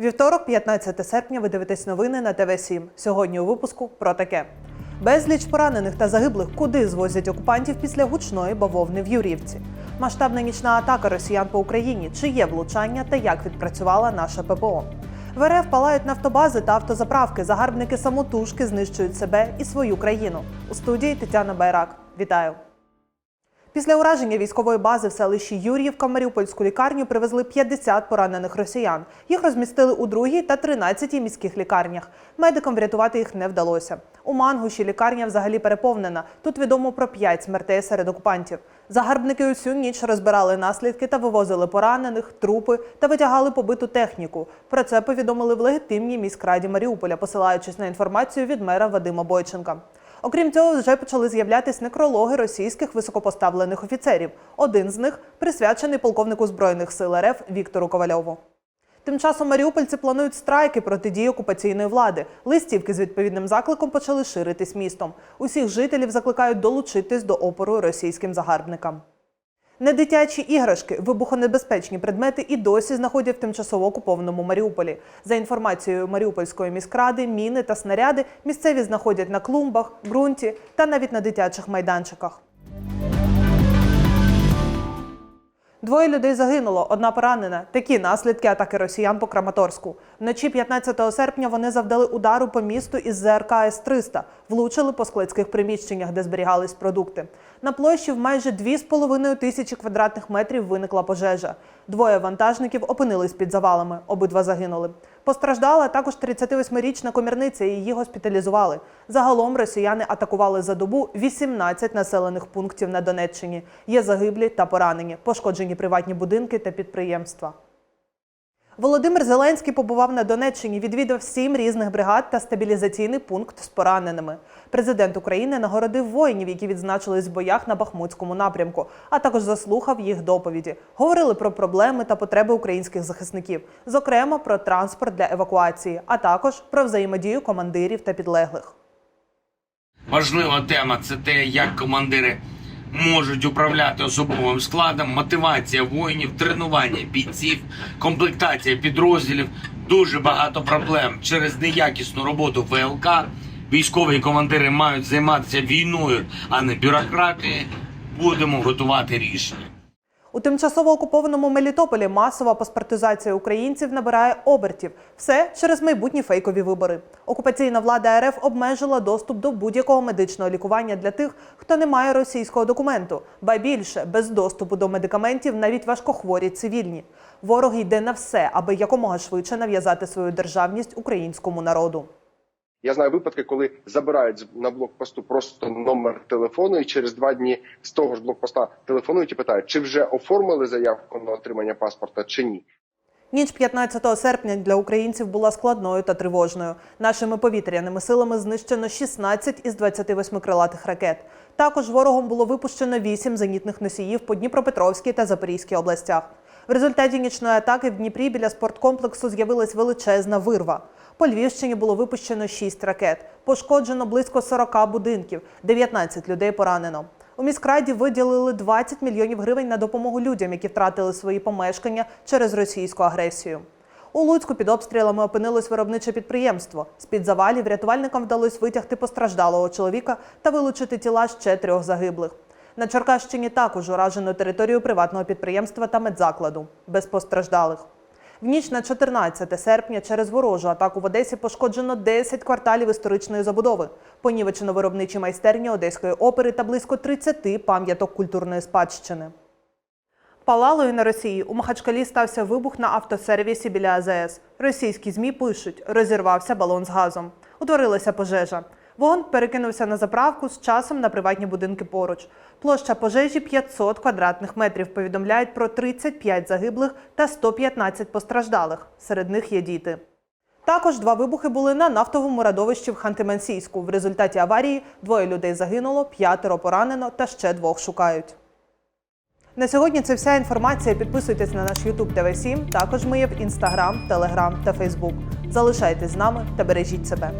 Вівторок, 15 серпня, ви дивитесь новини на ТВ 7 Сьогодні у випуску про таке. Безліч поранених та загиблих, куди звозять окупантів після гучної бавовни в Юрівці. Масштабна нічна атака росіян по Україні. Чи є влучання та як відпрацювала наша ППО? В РФ палають нафтобази та автозаправки. Загарбники самотужки знищують себе і свою країну. У студії Тетяна Байрак. Вітаю! Після ураження військової бази в селищі Юріївка в Маріупольську лікарню привезли 50 поранених росіян. Їх розмістили у другій та 13 міських лікарнях. Медикам врятувати їх не вдалося. У Мангуші лікарня взагалі переповнена. Тут відомо про 5 смертей серед окупантів. Загарбники усю ніч розбирали наслідки та вивозили поранених, трупи та витягали побиту техніку. Про це повідомили в легітимній міськраді Маріуполя, посилаючись на інформацію від мера Вадима Бойченка. Окрім цього, вже почали з'являтись некрологи російських високопоставлених офіцерів. Один з них присвячений полковнику збройних сил РФ Віктору Ковальову. Тим часом маріупольці планують страйки проти дії окупаційної влади. Листівки з відповідним закликом почали ширитись містом. Усіх жителів закликають долучитись до опору російським загарбникам. Недитячі іграшки, вибухонебезпечні предмети і досі знаходять в тимчасово окупованому Маріуполі. За інформацією Маріупольської міськради, міни та снаряди місцеві знаходять на клумбах, ґрунті та навіть на дитячих майданчиках. Двоє людей загинуло, одна поранена. Такі наслідки атаки росіян по Краматорську. Вночі 15 серпня вони завдали удару по місту із ЗРК С-300, влучили по складських приміщеннях, де зберігались продукти. На площі в майже 2,5 тисячі квадратних метрів виникла пожежа. Двоє вантажників опинились під завалами, обидва загинули. Постраждала також 38-річна комірниця, її госпіталізували. Загалом росіяни атакували за добу 18 населених пунктів на Донеччині. Є загиблі та поранені, пошкоджені приватні будинки та підприємства. Володимир Зеленський побував на Донеччині, відвідав сім різних бригад та стабілізаційний пункт з пораненими. Президент України нагородив воїнів, які відзначились в боях на Бахмутському напрямку, а також заслухав їх доповіді. Говорили про проблеми та потреби українських захисників, зокрема про транспорт для евакуації, а також про взаємодію командирів та підлеглих. Важлива тема це те, як командири можуть управляти особовим складом, мотивація воїнів, тренування бійців, комплектація підрозділів. Дуже багато проблем через неякісну роботу ВЛК. Військові командири мають займатися війною, а не бюрократією. Будемо готувати рішення. У тимчасово окупованому Мелітополі масова паспортизація українців набирає обертів. Все через майбутні фейкові вибори. Окупаційна влада РФ обмежила доступ до будь-якого медичного лікування для тих, хто не має російського документу. Ба більше без доступу до медикаментів навіть важкохворі цивільні. Ворог йде на все, аби якомога швидше нав'язати свою державність українському народу. Я знаю випадки, коли забирають на блокпосту просто номер телефону, і через два дні з того ж блокпоста телефонують і питають, чи вже оформили заявку на отримання паспорта, чи ні. Ніч 15 серпня для українців була складною та тривожною. Нашими повітряними силами знищено 16 із 28 крилатих ракет. Також ворогом було випущено 8 зенітних носіїв по Дніпропетровській та Запорізькій областях. В результаті нічної атаки в Дніпрі біля спорткомплексу з'явилась величезна вирва. По Львівщині було випущено 6 ракет. Пошкоджено близько 40 будинків, 19 людей поранено. У міськраді виділили 20 мільйонів гривень на допомогу людям, які втратили свої помешкання через російську агресію. У Луцьку під обстрілами опинилось виробниче підприємство. З-під завалів рятувальникам вдалося витягти постраждалого чоловіка та вилучити тіла ще трьох загиблих. На Черкащині також уражено територію приватного підприємства та медзакладу без постраждалих. В ніч на 14 серпня через ворожу атаку в Одесі пошкоджено 10 кварталів історичної забудови. Понівечено виробничі майстерні Одеської опери та близько 30 пам'яток культурної спадщини. Палалою на Росії у Махачкалі стався вибух на автосервісі біля АЗС. Російські ЗМІ пишуть, розірвався балон з газом. Утворилася пожежа. Вогонь перекинувся на заправку з часом на приватні будинки поруч. Площа пожежі 500 квадратних метрів. Повідомляють про 35 загиблих та 115 постраждалих. Серед них є діти. Також два вибухи були на нафтовому радовищі в Ханти-Мансійську. В результаті аварії двоє людей загинуло, п'ятеро поранено та ще двох шукають. На сьогодні це вся інформація. Підписуйтесь на наш YouTube tv 7 Також ми є в Instagram, Telegram та Facebook. Залишайтесь з нами та бережіть себе.